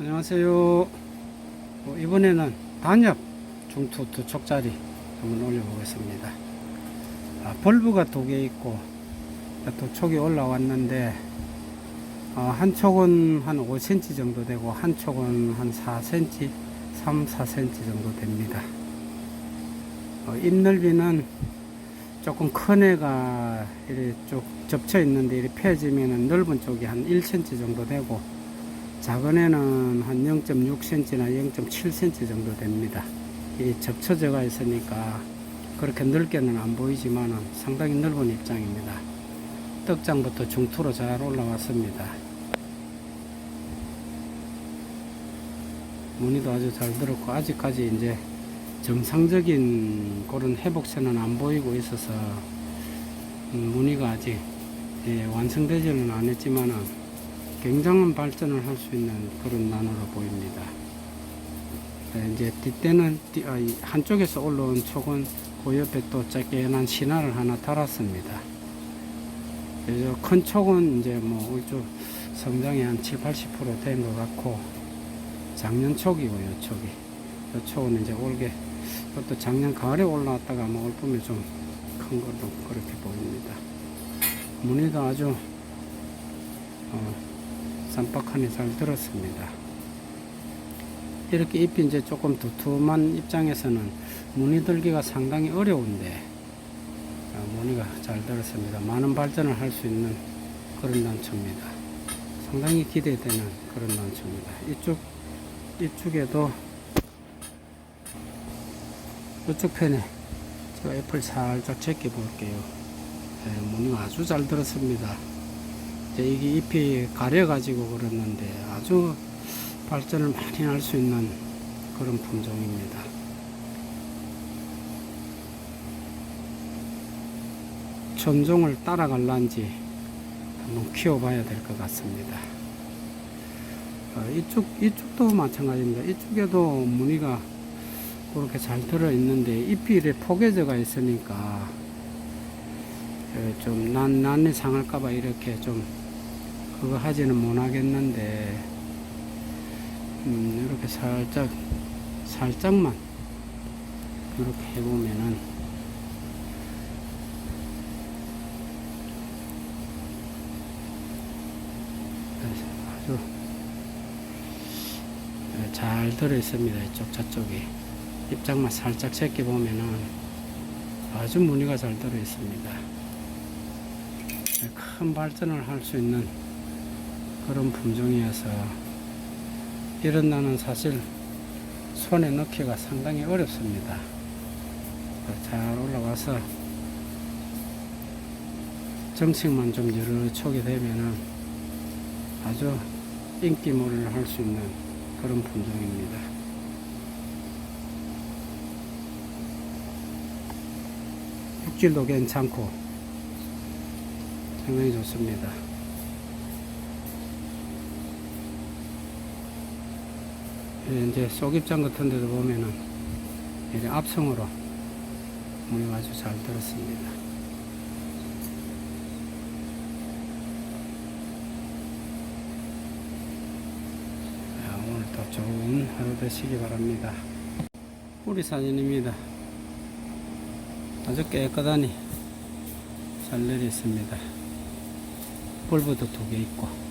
안녕하세요. 어, 이번에는 단엽 중투 두 촉짜리 한번 올려보겠습니다. 아, 벌브가 두 개 있고 두 촉이 올라왔는데 어, 한 촉은 한 5cm 정도 되고 한 촉은 한 4cm, 3, 4cm 정도 됩니다. 어, 잎 넓이는 조금 큰 애가 이렇게 쭉 접쳐 있는데 이렇게 펴지면 넓은 쪽이 한 1cm 정도 되고 작은 애는 한 0.6cm나 0.7cm 정도 됩니다. 이 접쳐져가 있으니까 그렇게 넓게는 안 보이지만 상당히 넓은 입장입니다. 떡장부터 중투로 잘 올라왔습니다. 무늬도 아주 잘 들었고 아직까지 이제 정상적인 그런 회복세는 안 보이고 있어서 음, 무늬가 아직 예, 완성되지는 않았지만은 굉장한 발전을 할 수 있는 그런 나무로 보입니다. 네, 이제 뒷대는 띠- 아, 이 한쪽에서 올라온 촉은 그 옆에 또 작게난 신화를 하나 달았습니다. 그래서 큰 촉은 이제 뭐 성장이 한 7, 80%된 것 같고 작년 촉이고 요 촉이 요 촉은 이제 올게 그것도 작년 가을에 올라왔다가 뭐 올 봄에 좀큰 것도 그렇게 보입니다. 무늬도 아주 어, 쌈박하니 잘 들었습니다. 이렇게 잎이 이제 조금 두툼한 입장에서는 무늬 들기가 상당히 어려운데 어, 무늬가 잘 들었습니다. 많은 발전을 할 수 있는 그런 난초입니다. 상당히 기대되는 그런 난초입니다. 이쪽 이쪽에도 이쪽 편에 제가 잎을 살짝 제껴 볼게요. 네, 무늬가 아주 잘 들었습니다. 이게 잎이 가려가지고 그랬는데 아주 발전을 많이 할 수 있는 그런 품종입니다. 전종을 따라갈란지 한번 키워봐야 될 것 같습니다. 어, 이쪽, 이쪽도 마찬가지입니다. 이쪽에도 무늬가 그렇게 잘 들어 있는데 잎이 이렇게 포개져가 있으니까 어, 좀 난, 난이 상할까봐 이렇게 좀 그거 하지는 못하겠는데 음, 이렇게 살짝 살짝만 이렇게 해보면은 아주 네, 잘 들어 있습니다. 이쪽 저쪽이 입장만 살짝 제껴 보면은 아주 무늬가 잘 들어 있습니다. 네, 큰 발전을 할 수 있는 그런 품종이어서 이런 나는 사실 손에 넣기가 상당히 어렵습니다. 잘 올라와서 정책만 좀 여러 촉이 되면은 아주 인기몰이를 할 수 있는 그런 품종입니다. 육질도 괜찮고 상당히 좋습니다. 이제 속입장 같은 데도 보면은 이렇게 앞성으로 물이 아주 잘 들었습니다. 자, 오늘도 좋은 하루 되시기 바랍니다. 뿌리 사진입니다. 아주 깨끗하니 잘 내렸습니다. 볼브도 두 개 있고.